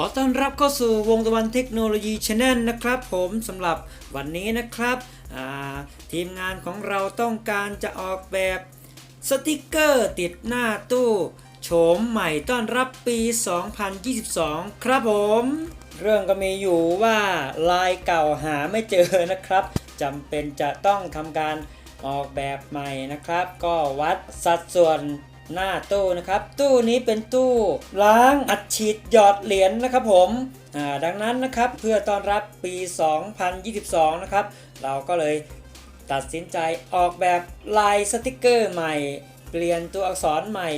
ขอต้อนรับเข้าสู่วงตะวันเทคโนโลยีชแนลนะครับผมสำหรับวันนี้นะครับ ทีมงานของเราต้องการจะออกแบบสติกเกอร์ติดหน้าตู้โฉมใหม่ต้อนรับปี 2022 ครับผม เรื่องก็มีอยู่ว่าลายเก่าหาไม่เจอนะครับจำเป็นจะต้องทำการออกแบบใหม่นะครับ ก็วัดสัดส่วน หน้าตู้นะครับ ตู้นี้เป็นตู้ล้างอัดฉีดหยอดเหรียญนะครับผมดังนั้นนะครับเพื่อต้อนรับปี 2022 นะครับ เราก็เลยตัดสินใจออกแบบลายสติกเกอร์ใหม่ เปลี่ยนตัวอักษรใหม่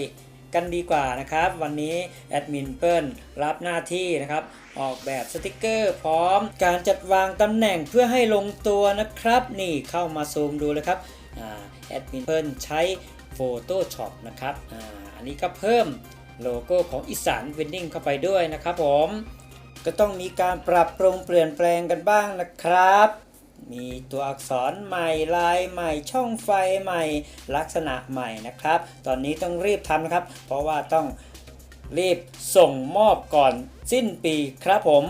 กันดีกว่านะครับ วันนี้แอดมินเปิลรับหน้าที่นะครับ ออกแบบสติกเกอร์พร้อมการจัดวางตำแหน่งเพื่อให้ลงตัวนะครับ นี่เข้ามาซูมดูเลยครับแอดมินเปิลใช้ Photoshop นะครับอาอันนี้ก็เพิ่มโลโก้ของอีสานเวนดิ้งเข้าไปด้วยนะครับผม ก็ต้องมีการปรับปรุงเปลี่ยนแปลงกันบ้างนะครับ มีตัวอักษรใหม่ลายใหม่ช่องไฟใหม่ลักษณะใหม่นะครับ ตอนนี้ต้องรีบทำนะครับ เพราะว่าต้องรีบส่งมอบก่อนสิ้นปีครับผม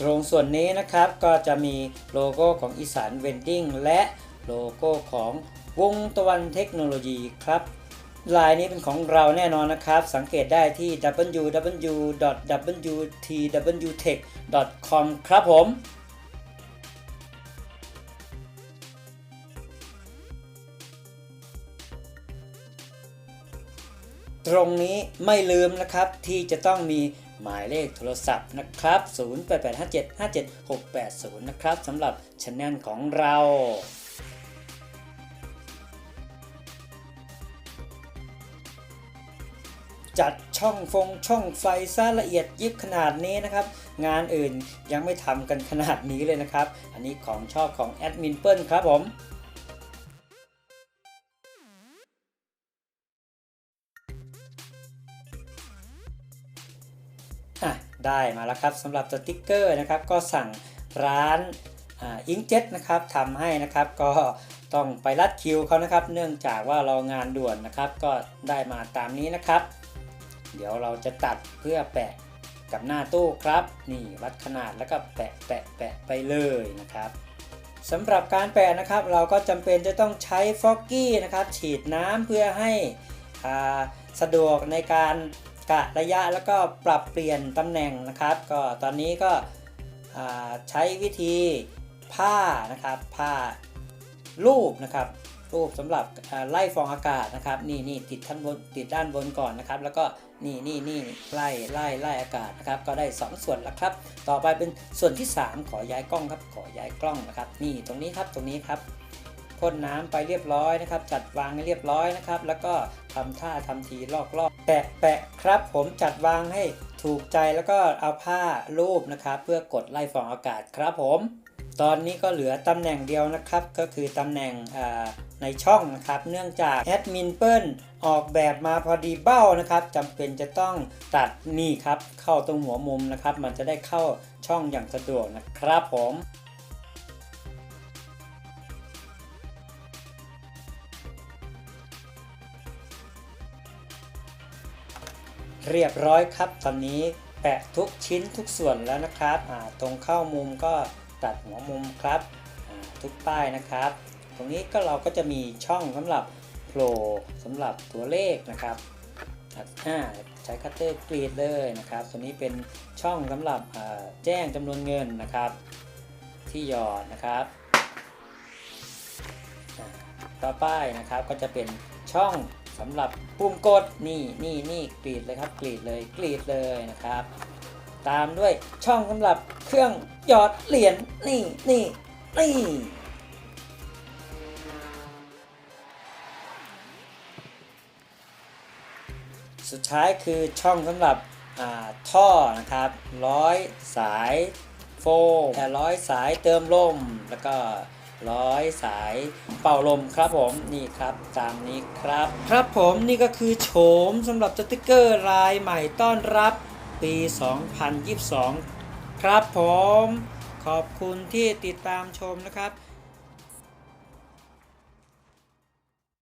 ตรงส่วนนี้นะครับก็จะมีโลโก้ของอีสานเวนดิ้งและโลโก้ของ วงตะวันเทคโนโลยีครับลายนี้เป็นของเราแน่นอนนะครับ สังเกตได้ที่ www.wtwtech.com ครับผม ตรงนี้ไม่ลืมนะครับที่จะต้องมีหมายเลขโทรศัพท์นะครับ 0885757680 นะครับสำหรับช anel ของเรา จัดช่องฟงช่องไฟซะละเอียดยิบขนาดนี้นะครับ งานอื่นยังไม่ทำกันขนาดนี้เลยนะครับ อันนี้ของชอบของแอดมินเปิ้ลครับผมอะได้มาแล้วครับสำหรับสติกเกอร์นะครับก็สั่งร้านอิงเจ็ตนะครับทำให้นะครับก็ต้องไปรัดคิวเขานะครับ เนื่องจากว่าเรางานด่วนนะครับ ก็ได้มาตามนี้นะครับ เดี๋ยวเราจะตัดเพื่อแปะกับหน้าตู้ครับ นี่วัดขนาดแล้วก็แปะแปะแปะไปเลยนะครับสำหรับการแปะนะครับ เราก็จำเป็นจะต้องใช้ฟอกกี้นะครับ ฉีดน้ำเพื่อให้สะดวกในการกะระยะแล้วก็ปรับเปลี่ยนตำแหน่งนะครับ ก็ตอนนี้ก็ใช้วิธีผ้านะครับผ้ารูปนะครับ รูปสำหรับไล่ฟองอากาศนะครับนี่นี่ติดท่านบนติดด้านบนก่อนนะครับ แล้วก็นี่นี่นี่ไล่ไล่ไล่อากาศนะครับ ก็ได้ 2 ส่วนแล้วครับ ต่อไปเป็นส่วนที่ 3 ขอย้ายกล้องครับ ขอย้ายกล้องนะครับ นี่ตรงนี้ครับตรงนี้ครับพ่นน้ำไปเรียบร้อยนะครับ จัดวางให้เรียบร้อยนะครับ แล้วก็ทำท่าทำทีลอกลอกแปะแปะครับ ผมจัดวางให้ถูกใจแล้วก็เอาผ้ารูปนะครับ เพื่อกดไล่ฟองอากาศครับผม ตอนนี้ก็เหลือตำแหน่งเดียวนะครับ ก็คือตำแหน่ง ในช่องนะครับเนื่องจากแอดมินเปิลออกแบบมาพอดีเบ้านะครับจำเป็นจะต้องตัดนี่ครับเข้าตรงหัวมุมนะครับ มันจะได้เข้าช่องอย่างสะดวกนะครับผมเรียบร้อยครับ ตอนนี้แปะทุกชิ้นทุกส่วนแล้วนะครับ ตรงเข้ามุมก็ตัดหัวมุมครับ ทุกป้ายนะครับ ตรงนี้ก็เราก็จะมีช่องสำหรับโผล่สำหรับตัวเลขนะครับอ่าใช้คัตเตอร์กรีดเลยนะครับตัวนี้เป็นช่องสำหรับแจ้งจำนวนเงินนะครับ ที่หยอดนะครับ ต่อไปนะครับก็จะเป็นช่องสำหรับปุ่มกดนี่นี่นี่กรีดเลยครับ กรีดเลยกรีดเลยนะครับ ตามด้วยช่องสำหรับเครื่องหยอดเหรียญนี่นี่นี่ สุดท้ายคือช่องสำหรับท่อนะครับร้อยสายโฟมแต่ร้อยสายเติมลม แล้วก็ร้อยสายเป่าลมครับผมนี่ครับตามนี้ครับ ครับผมนี่ก็คือโฉมสำหรับสติกเกอร์ลายใหม่ต้อนรับปี 2022 ครับผม ขอบคุณที่ติดตามชมนะครับ